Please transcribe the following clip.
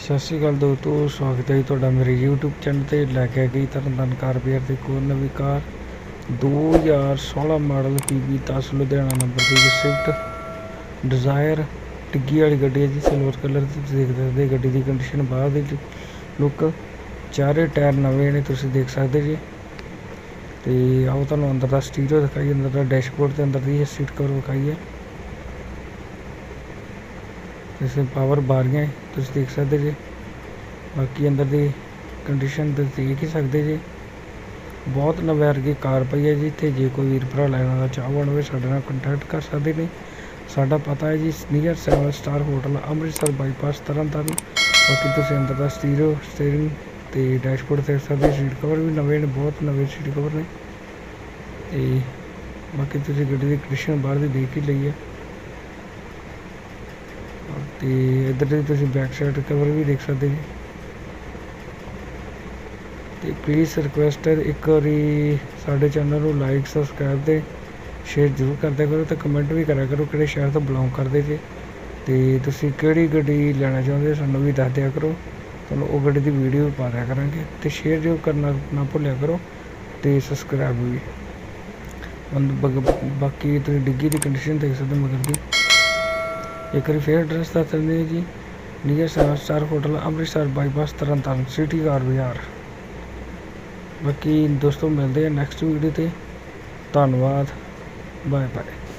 ਸਤਿ ਸ਼੍ਰੀ ਅਕਾਲ ਦੋਸਤੋ, ਸਵਾਗਤ ਹੈ ਜੀ ਤੁਹਾਡਾ ਮੇਰੇ YouTube ਚੈਨਲ ਤੇ। ਲੈ ਕੇ ਆ ਗਈ ਤਰਨਤਾਰਨ ਕਾਰ ਬੇਅਰ ਦੀ ਕੋਲ ਨਵੀਂ car 2016 model PB 10 Ludhiana number ਦੀ ਸਵਿਫਟ ਡਿਜ਼ਾਇਰ ਟਿੱਗੀ ਵਾਲੀ ਗੱਡੀ ਹੈ ਜੀ ਸਿਲਵਰ ਕਲਰ ਦੀ। ਤੁਸੀਂ ਦੇਖ ਸਕਦੇ ਗੱਡੀ ਦੀ ਕੰਡੀਸ਼ਨ ਬਾਹਰ ਦੀ ਲੁੱਕ ਚਾਰੇ ਟਾਇਰ ਨਵੇਂ ਨੇ, ਤੁਸੀਂ ਦੇਖ ਸਕਦੇ ਜੀ। ਤੇ ਆਓ ਤੁਹਾਨੂੰ ਅੰਦਰ ਦਾ ਸਟੀਰੀਓ ਦਿਖਾਈ ਅੰਦਰ ਦਾ ਡੈਸ਼ਬੋਰਡ ਤੇ ਅੰਦਰ ਦੀ ਸੀਟ ਕਵਰ ਵਿਖਾਈ ਹੈ ਇਸ ਪਾਵਰ ਬਾਰੀਆਂ ਤੁਸੀਂ ਦੇਖ ਸਕਦੇ ਜੀ। ਬਾਕੀ ਅੰਦਰ ਦੀ ਕੰਡੀਸ਼ਨ ਤੁਸੀਂ ਦੇਖ ਹੀ ਸਕਦੇ ਜੀ। ਬਹੁਤ ਨਵੇਂ ਵਰਗੀ ਕਾਰ ਪਈ ਹੈ ਜੀ, ਇੱਥੇ ਜੇ ਕੋਈ ਵੀਰ ਭਰਾ ਲੈਣਾ ਦਾ ਚਾਹਵਾਨ ਹੋਵੇ ਸਾਡੇ ਨਾਲ ਕੰਟੈਕਟ ਕਰ ਸਕਦੇ ਨੇ। ਸਾਡਾ ਪਤਾ ਹੈ ਜੀ near 7 star hotel Amritsar bypass Tarn Taran. ਬਾਕੀ ਤੁਸੀਂ ਅੰਦਰ ਦਾ ਸਟੀਰੀਓ ਸਟੀਅਰਿੰਗ ਤੇ ਡੈਸ਼ਬੋਰਡ ਤੇ ਸਕਦੇ ਸੀਟ ਕਵਰ ਵੀ ਨਵੇਂ ਨੇ, ਬਹੁਤ ਨਵੇਂ ਸੀਟ ਕਵਰ ਨੇ। ਤੇ ਬਾਕੀ ਤੁਸੀਂ ਗੱਡੀ ਦੀ ਕੰਡੀਸ਼ਨ ਬਾਹਰ ਦੀ ਦੇਖ ਹੀ ਲਈ ਹੈ। ਤੇ ਇੱਧਰ ਦੇ ਤੁਸੀਂ ਬੈਕ ਸਾਈਡ ਕਵਰ ਵੀ ਦੇਖ ਸਕਦੇ ਜੀ। ਤੇ ਪਲੀਜ਼ ਰਿਕੁਐਸਟ ਹੈ ਇੱਕ ਵਾਰੀ ਸਾਡੇ ਚੈਨਲ ਨੂੰ ਲਾਈਕ ਸਬਸਕ੍ਰਾਈਬ ਤੇ ਸ਼ੇਅਰ ਜ਼ਰੂਰ ਕਰਦਿਆ ਕਰੋ ਤੇ ਕਮੈਂਟ ਵੀ ਕਰਿਆ ਕਰੋ ਕਿਹੜੇ ਸ਼ਹਿਰ ਤੋਂ ਬਿਲੋਂਗ ਕਰਦੇ ਜੇ। ਤੇ ਤੁਸੀਂ ਕਿਹੜੀ ਗੱਡੀ ਲੈਣਾ ਚਾਹੁੰਦੇ ਸਾਨੂੰ ਵੀ ਦੱਸ ਦਿਆ ਕਰੋ। ਤੁਹਾਨੂੰ ਉਹ ਗੱਡੀ ਦੀ ਵੀਡੀਓ ਵੀ ਪਾ ਦਿਆ ਕਰਾਂਗੇ ਤੇ ਸ਼ੇਅਰ ਜੋ ਕਰਨਾ, ਨਾ ਭੁੱਲਿਆ ਕਰੋ ਤੇ ਸਬਸਕ੍ਰਾਈਬ ਵੀ। ਬਾਕੀ ਤੁਸੀਂ ਡਿੱਗੀ ਦੀ ਕੰਡੀਸ਼ਨ ਦੇਖ ਸਕਦੇ ਹੋ ਮਗਰ ਦੀ। ਇੱਕ ਵਾਰੀ ਫੇਰ ਐਡਰੈਸ ਦੱਸ ਦਿੰਦੇ ਹਾਂ ਜੀ। Near seven star hotel Amritsar bypass Tarn Taran city car ਬਾਜ਼ਾਰ ਬਾਕੀ ਦੋਸਤੋ ਮਿਲਦੇ ਆ ਨੈਕਸਟ ਵੀਡੀਓ ਤੇ। ਧੰਨਵਾਦ। Bye bye